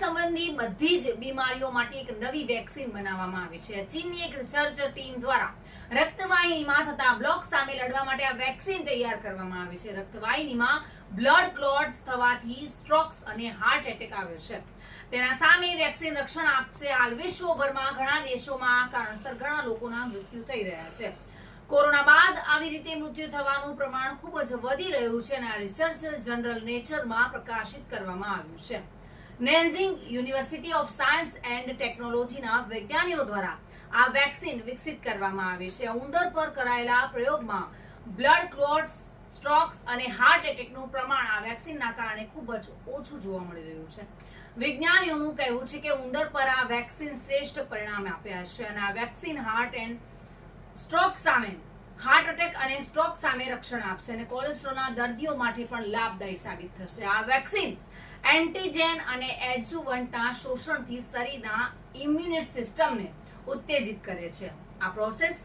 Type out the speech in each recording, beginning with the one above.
સંબંધી બધી જ બીમારીઓ માટે એક નવી વેક્સિન બનાવવામાં આવી છે. ચીનની એક રિસર્ચ ટીમ દ્વારા રક્તવાહિનીમાં થતા બ્લોક સામે લડવા માટે આ વેક્સિન તૈયાર કરવામાં આવી છે. રક્તવાહિનીમાં બ્લડ ક્લોટ્સ થવાથી સ્ટ્રોક્સ અને હાર્ટ એટેક આવ્યો છે. તેના સામે વેક્સિન રક્ષણ આપશે હાલ વિશ્વભરમાં ઘણા દેશોમાં, કારણસર ઘણા લોકોના મૃત્યુ થઈ રહ્યા છે. કોરોના બાદ આવી રીતે મૃત્યુ થવાનું પ્રમાણ ખૂબ જ વધી રહ્યું છે અને આ રિસર્ચ જનરલ નેચરમાં પ્રકાશિત કરવામાં આવ્યું છે. Nanjing university of science and ટેકનોલોજીના વૈજ્ઞાનિકો દ્વારા આ વેક્સિન વિકસિત કરવામાં આવી છે. ઉંદર પર કરાયેલા પ્રયોગમાં બ્લડ ક્લોટ્સ, સ્ટ્રોક્સ અને હાર્ટ એટેકનું પ્રમાણ આ વેક્સિનના કારણે ખૂબ જ ઓછું જોવા મળી રહ્યું છે. વિજ્ઞાનીઓનું કહેવું છે કે ઉંદર પર આ વેક્સિન શ્રેષ્ઠ પરિણામ આપ્યા છે અને આ વેક્સિન હાર્ટ એન્ડ સ્ટ્રોક સામે હાર્ટ એટેક અને સ્ટ્રોક સામે રક્ષણ આપશે અને કોલેસ્ટ્રોલના દર્દીઓ માટે પણ લાભદાયી સાબિત થશે. આ વેક્સિન એન્ટીજેન અને એડઝુવન્ટના શોષણથી શરીરના ઇમ્યુનિટ સિસ્ટમને ઉત્તેજિત કરે છે. આ પ્રોસેસ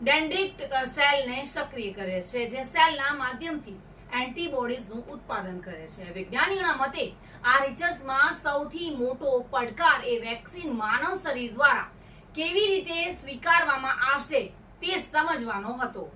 ડેન્ડ્રિટ સેલને સક્રિય કરે છે, જે સેલના માધ્યમથી એન્ટીબોડીઝનું ઉત્પાદન કરે છે. વૈજ્ઞાનિકોના મતે, આ રિસર્ચમાં સૌથી મોટો પડકાર એ વેક્સિન માનવ શરીર દ્વારા કેવી રીતે સ્વીકારવામાં આવશે તે સમજવાનો હતો.